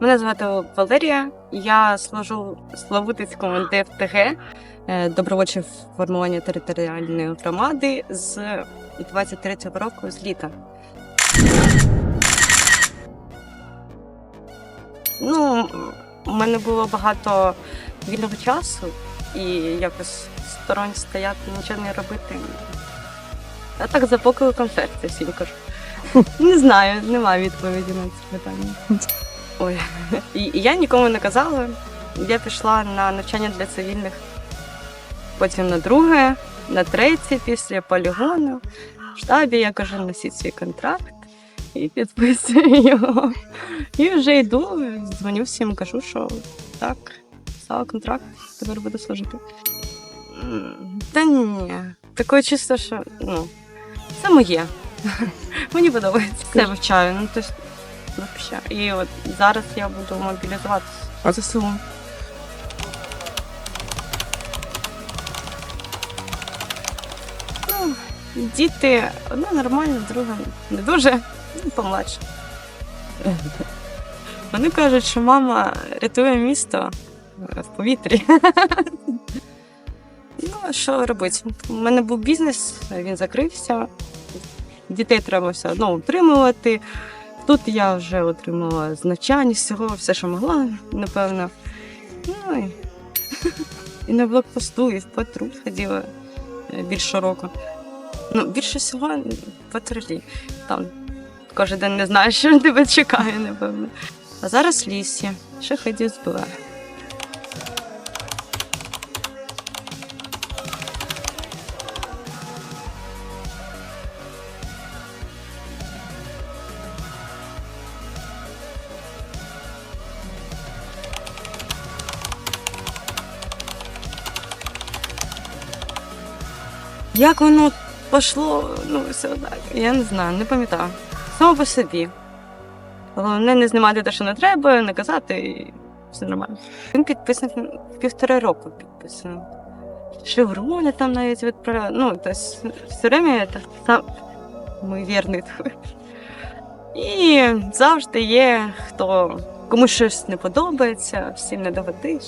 Мене звати Валерія. Я служу в Славутицькому ДФТГ е, добровольче формування територіальної громади з 23-го року з літа. Ну, у мене було багато вільного часу і якось сторонь стояти, нічого не робити. Я так за поки концерт всім кажу. Не знаю, немає відповіді на це питання. Ой. Я нікому не казала. Я пішла на навчання для цивільних, потім на друге, на третє після полігону. В штабі я кажу, носіть свій контракт і підписую його. І вже йду, дзвоню всім, кажу, що так, стала контракт, тепер буду служити. Та ні, таке чисто, що ну, це моє. Мені подобається. Все вивчаю. Ну, вивчаю. І от зараз я буду мобілізуватися. А СУ. Ну, діти, одна нормальна, друга не дуже, ну, помладше. Вони кажуть, що мама рятує місто в повітрі. Ну, а що робити? У мене був бізнес, він закрився. Дітей треба все одно утримувати. Тут я вже отримала з навчання, всього, все, що могла, напевно. Ну і, і на блокпосту, і в патруль ходила е, більше року. Ну, більше всього патрулі. Там кожен день не знаєш, що тебе чекає, напевно. А зараз лісі, ще ходів збиваю. Як воно пішло, ну все так. Я не знаю, не пам'ятаю. Само по собі. Головне не знімати те, що не треба, не казати, і все нормально. Він підписаний півтора року підписаний. Шеврони там навіть відправляли. Ну, тобто, все время так сам мій вірний. такий. І завжди є, хто комусь щось не подобається, всім не догодиш.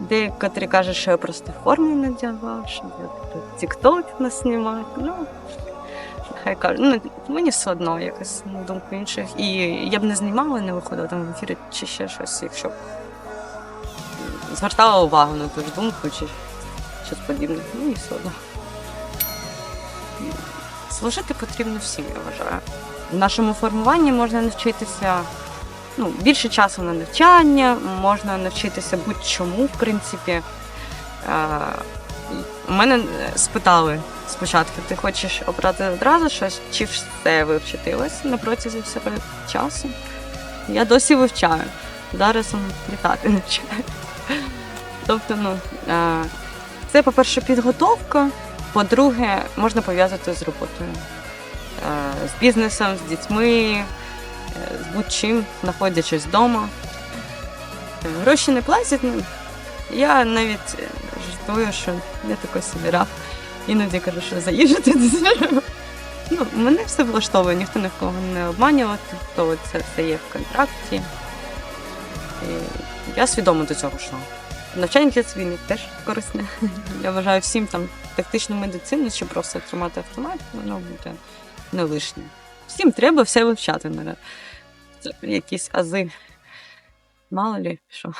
Декотрі кажуть, що я просто форму надягав, що я тік-ток нас. Ну, хай кажуть, ну, мені все одно якось на думку інших. І я б не знімала, не виходила там в ефірі чи ще щось, якщо б звертала увагу на ту ж думку чи щось подібне. Ну і все одно. Служити потрібно всім, я вважаю. В нашому формуванні можна навчитися ну, більше часу на навчання, можна навчитися будь-чому, в принципі. Е, у мене спитали спочатку, ти хочеш обрати одразу щось, чи все вивчити? Ось на протязі всього часу. Я досі вивчаю. Зараз літати навчаю. Тобто, ну, е, це, по-перше, підготовка, по-друге, можна пов'язати з роботою, Е, з бізнесом, з дітьми, е, з будь-чим, знаходячись вдома. Гроші не платять. Я навіть е, жартую, що я такий собі раб. Іноді кажу, що за їжу. Ну, мене все влаштовує, ніхто ні в кого не обманювати, то це все є в контракті. І я свідомо до цього йшла. Навчання для цивільних теж корисне. Я вважаю всім там тактичну медицину чи просто тримати автомат, воно буде не лишнє. Всім треба все вивчати. мене. Якісь ази. Мало лі що.